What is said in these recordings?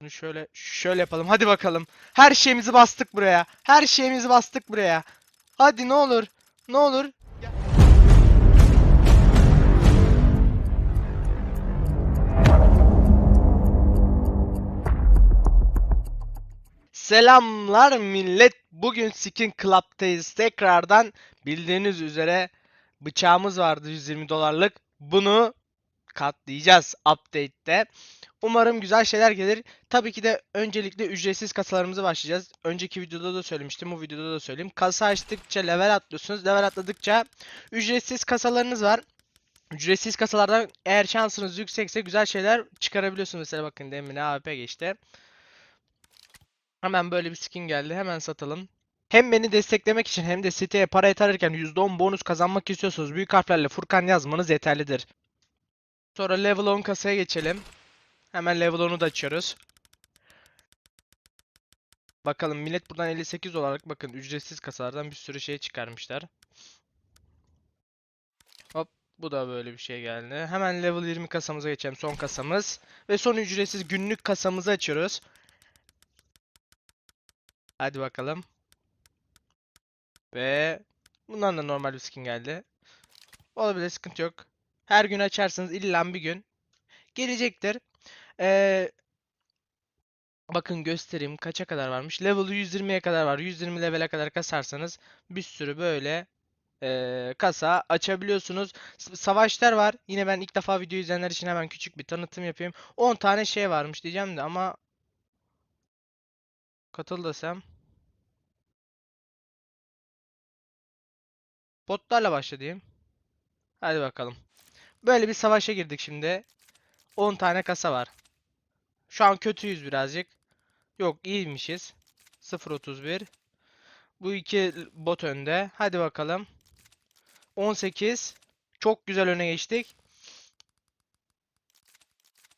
Bunu şöyle şöyle yapalım. Hadi bakalım. Her şeyimizi bastık buraya. Her şeyimizi bastık buraya. Hadi ne olur. Ne olur. Selamlar millet. Bugün Skin Club'tayız. Tekrardan bildiğiniz üzere bıçağımız vardı 120 dolarlık. Bunu katlayacağız update'te. Umarım güzel şeyler gelir. Tabii ki de öncelikle ücretsiz kasalarımıza başlayacağız. Önceki videoda da söylemiştim, bu videoda da söyleyeyim. Kasa açtıkça level atlıyorsunuz. Level atladıkça ücretsiz kasalarınız var. Ücretsiz kasalardan eğer şansınız yüksekse güzel şeyler çıkarabiliyorsunuz. Mesela bakın demin AWP geçti. Hemen böyle bir skin geldi. Hemen satalım. Hem beni desteklemek için hem de siteye para yatırırken %10 bonus kazanmak istiyorsanız büyük harflerle Furkan yazmanız yeterlidir. Sonra level 10 kasaya geçelim. Hemen level 10'u da açıyoruz. Bakalım millet buradan 58 olarak bakın ücretsiz kasalardan bir sürü şey çıkarmışlar. Hop bu da böyle bir şey geldi. Hemen level 20 kasamıza geçelim. Son kasamız. Ve son ücretsiz günlük kasamızı açıyoruz. Hadi bakalım. Ve bundan da normal bir skin geldi. Olabilir sıkıntı yok. Her gün açarsanız illa bir gün gelecektir. Ee, bakın göstereyim kaça kadar varmış. Level 120'ye kadar var. 120 level'e kadar kasarsanız bir sürü böyle ee, kasa açabiliyorsunuz. Savaşlar var. Yine ben ilk defa video izleyenler için hemen küçük bir tanıtım yapayım. 10 tane şey varmış diyeceğim de ama katıl desem. Botlarla başlayayım. Hadi bakalım. Böyle bir savaşa girdik şimdi. 10 tane kasa var. Şu an kötüyüz birazcık. Yok iyiymişiz. 0.31. Bu iki bot önde. Hadi bakalım. 18. Çok güzel öne geçtik.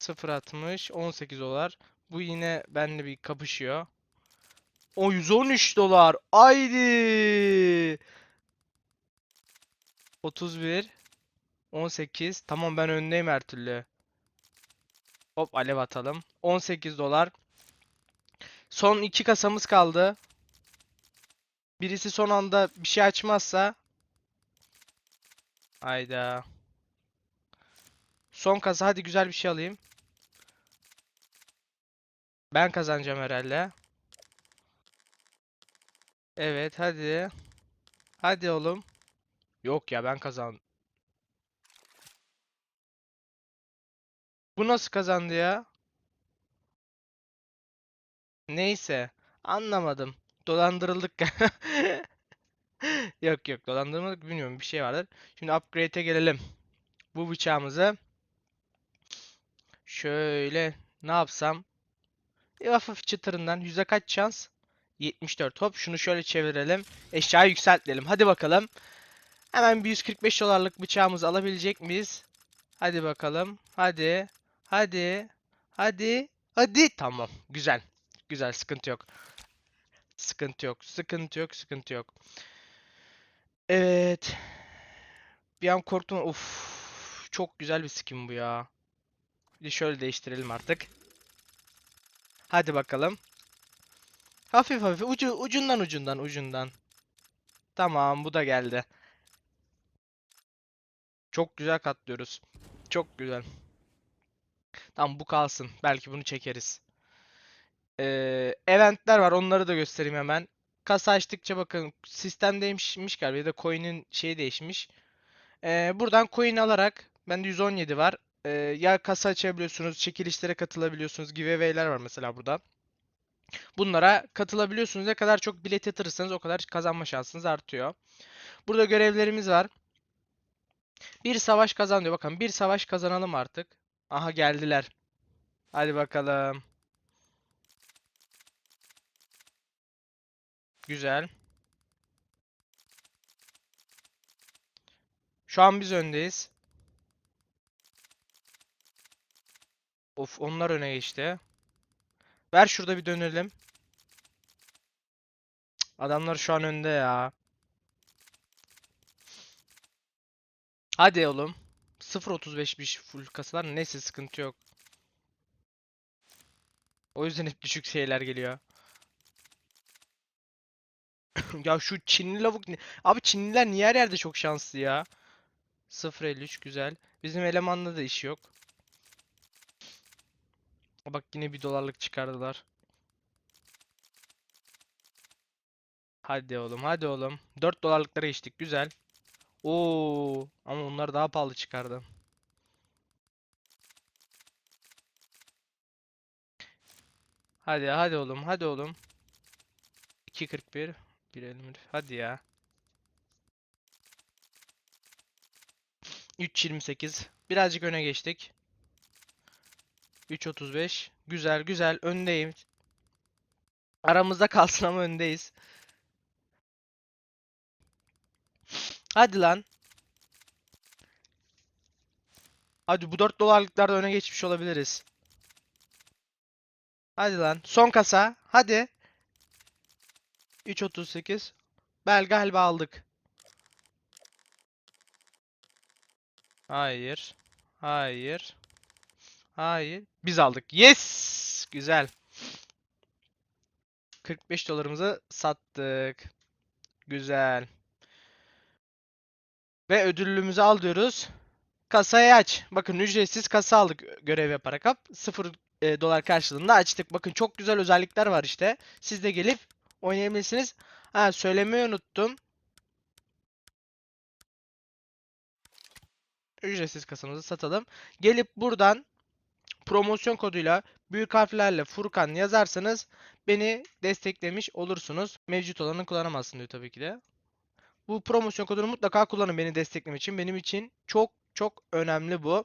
0.60. 18 dolar. Bu yine benimle bir kapışıyor. O 113 dolar. Haydi. 31. 18. Tamam ben öndeyim her türlü. Hop alev atalım. 18 dolar. Son iki kasamız kaldı. Birisi son anda bir şey açmazsa. Hayda. Son kasa hadi güzel bir şey alayım. Ben kazanacağım herhalde. Evet hadi. Hadi oğlum. Yok ya ben kazan. Bu nasıl kazandı ya? Neyse. Anlamadım. Dolandırıldık. Yok yok dolandırmadık bilmiyorum bir şey vardır. Şimdi upgrade'e gelelim. Bu bıçağımızı şöyle ne yapsam? Bir hafif çıtırından yüzde kaç şans? 74. Hop şunu şöyle çevirelim. Eşyayı yükseltelim. Hadi bakalım. Hemen bir 145 dolarlık bıçağımızı alabilecek miyiz? Hadi bakalım. Hadi. Hadi. Hadi. Hadi. Tamam. Güzel. Güzel. Sıkıntı yok. Sıkıntı yok. Sıkıntı yok. Sıkıntı yok. Evet. Bir an korktum. Uf. Çok güzel bir skin bu ya. Bir şöyle değiştirelim artık. Hadi bakalım. Hafif hafif. Ucu, ucundan ucundan ucundan. Tamam bu da geldi. Çok güzel katlıyoruz. Çok güzel. Tamam bu kalsın. Belki bunu çekeriz. Ee, eventler var. Onları da göstereyim hemen. Kasa açtıkça bakın sistem değişmiş galiba ya da coin'in şeyi değişmiş. Ee, buradan coin alarak bende 117 var. Ee, ya kasa açabiliyorsunuz, çekilişlere katılabiliyorsunuz. Giveaway'ler var mesela burada. Bunlara katılabiliyorsunuz. Ne kadar çok bilet yatırırsanız o kadar kazanma şansınız artıyor. Burada görevlerimiz var. Bir savaş kazan diyor. Bakın bir savaş kazanalım artık. Aha geldiler. Hadi bakalım. Güzel. Şu an biz öndeyiz. Of onlar öne geçti. Ver şurada bir dönelim. Adamlar şu an önde ya. Hadi oğlum. 0.35'miş full kasalar. Neyse sıkıntı yok. O yüzden hep düşük şeyler geliyor. Ya şu Çinli lavuk ne? Abi Çinliler niye her yerde çok şanslı ya? 0.53 güzel. Bizim elemanda da iş yok. Bak yine bir dolarlık çıkardılar. Hadi oğlum, hadi oğlum. 4 dolarlıklara geçtik. Güzel. Oo, ama onlar daha pahalı çıkardı. Hadi hadi oğlum, hadi oğlum. 2.41 1.51 Hadi ya. 3.28 Birazcık öne geçtik. 3.35 Güzel güzel öndeyim. Aramızda kalsın ama öndeyiz. Hadi lan. Hadi bu 4 dolarlıklarda öne geçmiş olabiliriz. Hadi lan. Son kasa. Hadi. 3.38 Bel galiba aldık. Hayır. Hayır. Hayır. Biz aldık. Yes! Güzel. 45 dolarımızı sattık. Güzel. Ve ödüllümüzü al diyoruz. Kasayı aç. Bakın ücretsiz kasa aldık görev yaparak. Hop, 0 e, dolar karşılığında açtık. Bakın çok güzel özellikler var işte. Siz de gelip oynayabilirsiniz. Ha söylemeyi unuttum. Ücretsiz kasamızı satalım. Gelip buradan promosyon koduyla büyük harflerle Furkan yazarsanız beni desteklemiş olursunuz. Mevcut olanı kullanamazsın diyor tabii ki de. Bu promosyon kodunu mutlaka kullanın beni desteklemek için. Benim için çok çok önemli bu.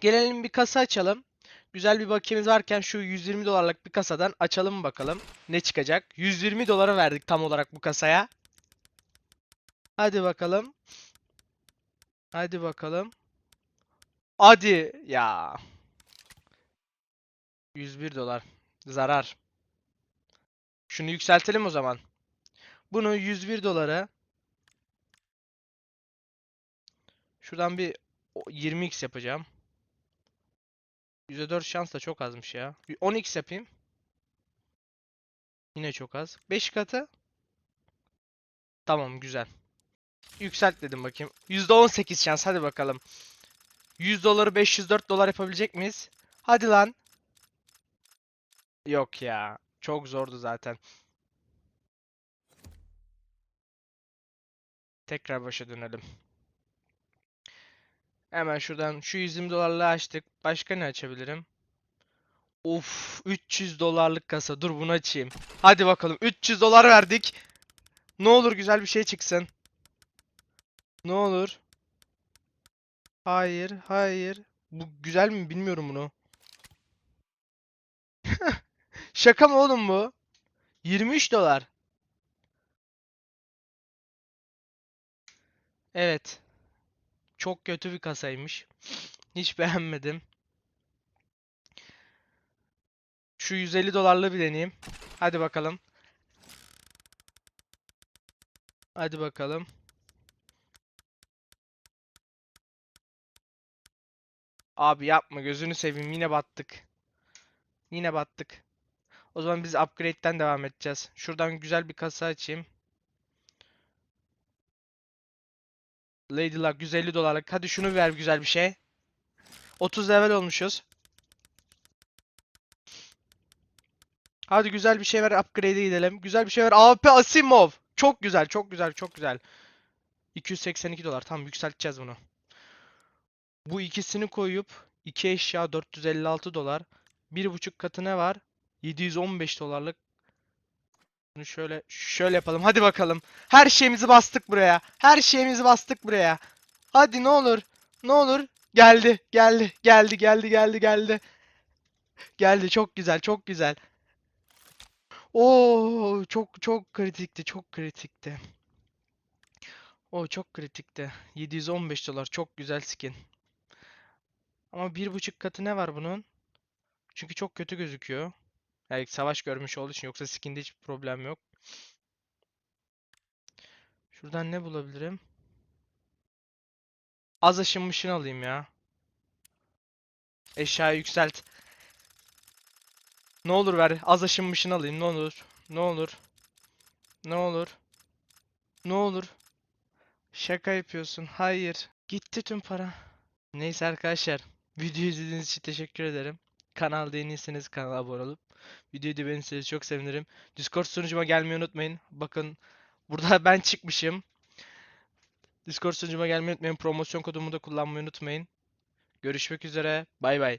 Gelelim bir kasa açalım. Güzel bir bakiyemiz varken şu 120 dolarlık bir kasadan açalım bakalım. Ne çıkacak? 120 dolara verdik tam olarak bu kasaya. Hadi bakalım. Hadi bakalım. Hadi ya. 101 dolar. Zarar. Şunu yükseltelim o zaman. Bunu 101 dolara şuradan bir o- 20x yapacağım. %4 şans da çok azmış ya. Bir 10x yapayım. Yine çok az. 5 katı. Tamam güzel. Yükselt dedim bakayım. %18 şans hadi bakalım. 100 doları 504 dolar yapabilecek miyiz? Hadi lan. Yok ya. Çok zordu zaten. Tekrar başa dönelim. Hemen şuradan şu 120 dolarlığı açtık. Başka ne açabilirim? Of 300 dolarlık kasa. Dur bunu açayım. Hadi bakalım 300 dolar verdik. Ne olur güzel bir şey çıksın. Ne olur. Hayır, hayır. Bu güzel mi bilmiyorum bunu. Şaka mı oğlum bu? 23 dolar. Evet. Çok kötü bir kasaymış. Hiç beğenmedim. Şu 150 dolarlığı bir deneyeyim. Hadi bakalım. Hadi bakalım. Abi yapma gözünü seveyim yine battık. Yine battık. O zaman biz upgrade'den devam edeceğiz. Şuradan güzel bir kasa açayım. Lady Luck 150 dolarlık. Hadi şunu ver güzel bir şey. 30 level olmuşuz. Hadi güzel bir şey ver upgrade'e gidelim. Güzel bir şey ver. AP Asimov. Çok güzel, çok güzel, çok güzel. 282 dolar. Tamam yükselteceğiz bunu. Bu ikisini koyup iki eşya 456 dolar. Bir buçuk katı ne var? 715 dolarlık. Bunu şöyle şöyle yapalım. Hadi bakalım. Her şeyimizi bastık buraya. Her şeyimizi bastık buraya. Hadi ne olur. Ne olur. Geldi, geldi, geldi, geldi, geldi, geldi. Geldi. Çok güzel, çok güzel. Oo, çok çok kritikti, çok kritikti. O çok kritikti. 715 dolar. Çok güzel skin. Ama bir buçuk katı ne var bunun? Çünkü çok kötü gözüküyor. Yani savaş görmüş olduğu için yoksa skinde hiçbir problem yok. Şuradan ne bulabilirim? Az aşınmışını alayım ya. Eşyayı yükselt. Ne olur ver. Az aşınmışını alayım. Ne olur. Ne olur. Ne olur. Ne olur. Şaka yapıyorsun. Hayır. Gitti tüm para. Neyse arkadaşlar. Videoyu izlediğiniz için teşekkür ederim. Kanalda yeniyseniz kanala abone olup videoyu da beğenirseniz çok sevinirim. Discord sunucuma gelmeyi unutmayın. Bakın burada ben çıkmışım. Discord sunucuma gelmeyi unutmayın. Promosyon kodumu da kullanmayı unutmayın. Görüşmek üzere. Bay bay.